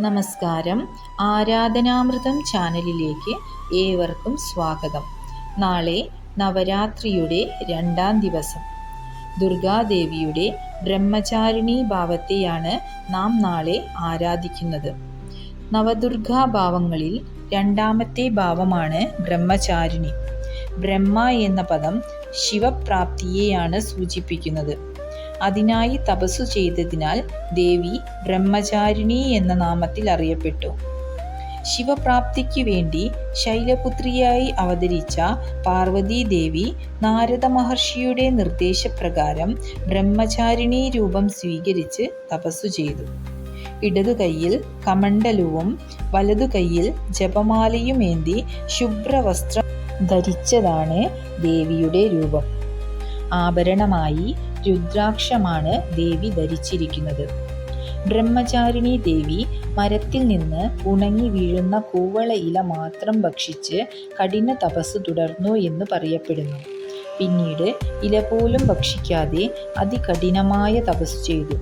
നമസ്കാരം. ആരാധനാമൃതം ചാനലിലേക്ക് ഏവർക്കും സ്വാഗതം. നാളെ നവരാത്രിയുടെ രണ്ടാം ദിവസം. ദുർഗാദേവിയുടെ ബ്രഹ്മചാരിണി ഭാവത്തെയാണ് നാം നാളെ ആരാധിക്കുന്നത്. നവദുർഗാ ഭാവങ്ങളിൽ രണ്ടാമത്തെ ഭാവമാണ് ബ്രഹ്മചാരിണി. ബ്രഹ്മ എന്ന പദം ശിവപ്രാപ്തിയെയാണ് സൂചിപ്പിക്കുന്നത്. അതിനായി തപസ്സു ചെയ്തതിനാൽ ദേവി ബ്രഹ്മചാരിണി എന്ന നാമത്തിൽ അറിയപ്പെട്ടു. ശിവപ്രാപ്തിക്കു വേണ്ടി ശൈലപുത്രിയായി അവതരിച്ച പാർവതീ ദേവി നാരദ മഹർഷിയുടെ നിർദ്ദേശപ്രകാരം ബ്രഹ്മചാരിണി രൂപം സ്വീകരിച്ച് തപസ്സു ചെയ്തു. ഇടതു കൈയിൽ കമണ്ഡലവും വലതു കൈയിൽ ജപമാലയുമേന്തി ശുഭ്രവസ്ത്രം ധരിച്ചതാണ് ദേവിയുടെ രൂപം. ആഭരണമായി രുദ്രാക്ഷമാണ് ദേവി ധരിച്ചിരിക്കുന്നത്. ബ്രഹ്മചാരിണി ദേവി മരത്തിൽ നിന്ന് ഉണങ്ങി വീഴുന്ന കൂവള ഇല മാത്രം ഭക്ഷിച്ച് കഠിന തപസ് തുടർന്നു എന്ന് പറയപ്പെടുന്നു. പിന്നീട് ഇല പോലും ഭക്ഷിക്കാതെ അതികഠിനമായ തപസ് ചെയ്തു.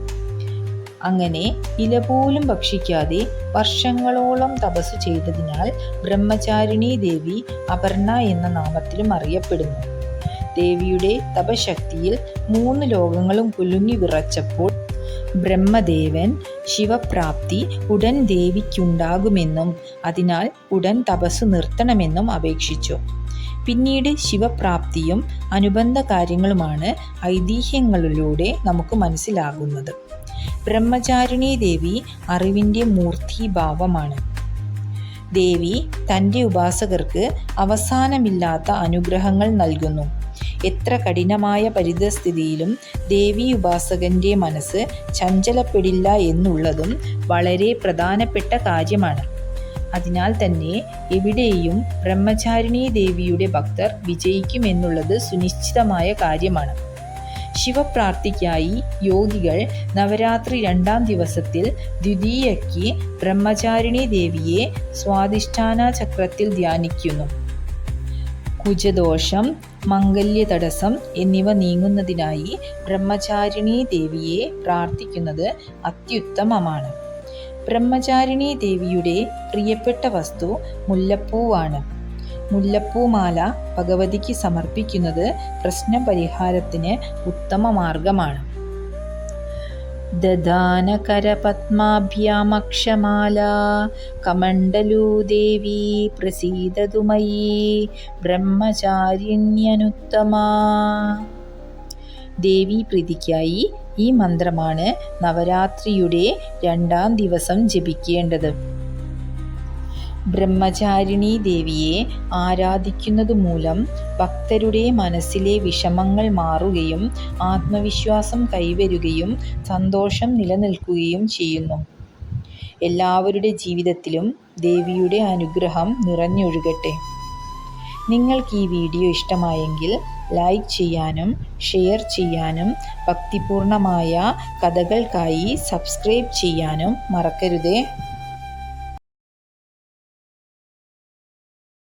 അങ്ങനെ ഇല പോലും ഭക്ഷിക്കാതെ വർഷങ്ങളോളം തപസ് ചെയ്തതിനാൽ ബ്രഹ്മചാരിണി ദേവി അപർണ എന്ന നാമത്തിലും അറിയപ്പെടുന്നു. ദേവിയുടെ തപശക്തിയിൽ മൂന്ന് ലോകങ്ങളും കുലുങ്ങി വിറച്ചപ്പോൾ ബ്രഹ്മദേവൻ ശിവപ്രാപ്തി ഉടൻ ദേവിക്കുണ്ടാകുമെന്നും അതിനാൽ ഉടൻ തപസ് നിർത്തണമെന്നും അപേക്ഷിച്ചു. പിന്നീട് ശിവപ്രാപ്തിയും അനുബന്ധ കാര്യങ്ങളുമാണ് ഐതിഹ്യങ്ങളിലൂടെ നമുക്ക് മനസ്സിലാകുന്നത്. ബ്രഹ്മചാരിണി ദേവി അറിവിന്റെ മൂർത്തിഭാവമാണ്. ദേവി തന്റെ ഉപാസകർക്ക് അവസാനമില്ലാത്ത അനുഗ്രഹങ്ങൾ നൽകുന്നു. എത്ര കഠിനമായ പരിതസ്ഥിതിയിലും ദേവി ഉപാസകന്റെ മനസ്സ് ചഞ്ചലപ്പെടില്ല എന്നുള്ളതും വളരെ പ്രധാനപ്പെട്ട കാര്യമാണ്. അതിനാൽ തന്നെ എവിടെയും ബ്രഹ്മചാരിണി ദേവിയുടെ ഭക്തർ വിജയിക്കുമെന്നുള്ളത് സുനിശ്ചിതമായ കാര്യമാണ്. ശിവപ്രാപ്തിക്കായി യോഗികൾ നവരാത്രി രണ്ടാം ദിവസത്തിൽ ദ്വിതീയയ്ക്ക് ബ്രഹ്മചാരിണി ദേവിയെ സ്വാധിഷ്ഠാന ചക്രത്തിൽ ധ്യാനിക്കുന്നു. കുജദോഷം മംഗല്യ തടസ്സം എന്നിവ നീങ്ങുന്നതിനായി ബ്രഹ്മചാരിണി ദേവിയെ പ്രാർത്ഥിക്കുന്നത് അത്യുത്തമമാണ്. ബ്രഹ്മചാരിണി ദേവിയുടെ പ്രിയപ്പെട്ട വസ്തു മുല്ലപ്പൂവാണ്. മുല്ലപ്പൂമാല ഭഗവതിക്ക് സമർപ്പിക്കുന്നത് പ്രശ്നപരിഹാരത്തിന് ഉത്തമ മാർഗമാണ് കമണ്ഡലൂ ദേവി പ്രസീദതു മയി ബ്രഹ്മചാരിണ്യനുത്തമാ. ദേവി പ്രീതിക്കായി ഈ മന്ത്രമാണ് നവരാത്രിയുടെ രണ്ടാം ദിവസം ജപിക്കേണ്ടത്. ബ്രഹ്മചാരിണി ദേവിയെ ആരാധിക്കുന്നത് മൂലം ഭക്തരുടെ മനസ്സിലെ വിഷമങ്ങൾ മാറുകയും ആത്മവിശ്വാസം കൈവരുകയും സന്തോഷം നിലനിൽക്കുകയും ചെയ്യുന്നു. എല്ലാവരുടെ ജീവിതത്തിലും ദേവിയുടെ അനുഗ്രഹം നിറഞ്ഞൊഴുകട്ടെ. നിങ്ങൾക്ക് ഈ വീഡിയോ ഇഷ്ടമായെങ്കിൽ ലൈക്ക് ചെയ്യാനും ഷെയർ ചെയ്യാനും ഭക്തിപൂർണമായ കഥകൾക്കായി സബ്സ്ക്രൈബ് ചെയ്യാനും മറക്കരുതേ.